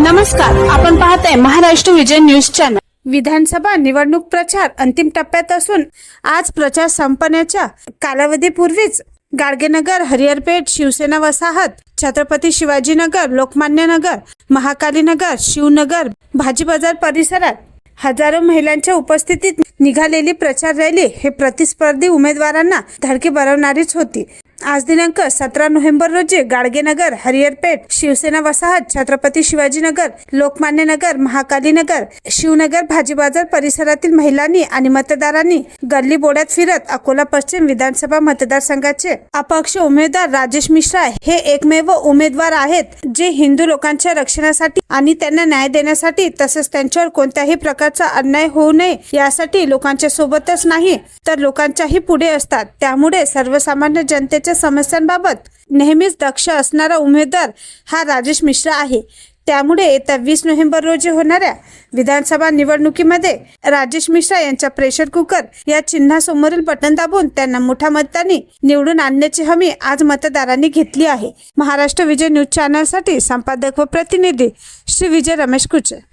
नमस्कार आपण पाहत आहे महाराष्ट्र विजय न्यूज चॅनल. विधानसभा निवडणूक प्रचार अंतिम टप्प्यात असून आज प्रचार संपण्याच्या कालावधीपूर्वीच गाडगेनगर हरिहरपेठ शिवसेना वसाहत छत्रपती शिवाजीनगर लोकमान्य नगर महाकालीनगर शिवनगर भाजी बाजार परिसरात हजारो महिलांच्या उपस्थितीत निघालेली प्रचार रॅली हे प्रतिस्पर्धी उमेदवारांना धडकी बरवणारीच होती. आज दिनांक सतरा नोव्हेंबर रोजी गाडगेनगर हरिहरपेठ शिवसेना वसाहत छत्रपती शिवाजीनगर लोकमान्य नगर महाकाली नगर शिवनगर भाजी बाजार परिसरातील महिलांनी आणि मतदारांनी गल्ली बोड्यात फिरत अकोला पश्चिम विधानसभा मतदारसंघाचे अपक्ष उमेदवार राजेश मिश्रा हे एकमेव उमेदवार आहेत जे हिंदू लोकांच्या रक्षणासाठी आणि त्यांना न्याय देण्यासाठी तसेच त्यांच्यावर कोणत्याही प्रकारचा अन्याय होऊ नये यासाठी लोकांच्या सोबतच नाही तर लोकांच्याही पुढे असतात. त्यामुळे सर्वसामान्य जनतेच्या समस्यांबाबत नेहमीच दक्ष असणारा उमेदवार हा राजेश मिश्रा आहे. त्यामुळे येत्या वीस नोव्हेंबर रोजी होणाऱ्या विधानसभा निवडणुकीमध्ये राजेश मिश्रा यांच्या प्रेशर कुकर या चिन्हासमोरील बटन दाबून त्यांना मोठ्या मतांनी निवडून आणण्याची हमी आज मतदारांनी घेतली आहे. महाराष्ट्र विजय न्यूज चॅनलसाठी संपादक व प्रतिनिधी श्री विजय रमेश कुचे.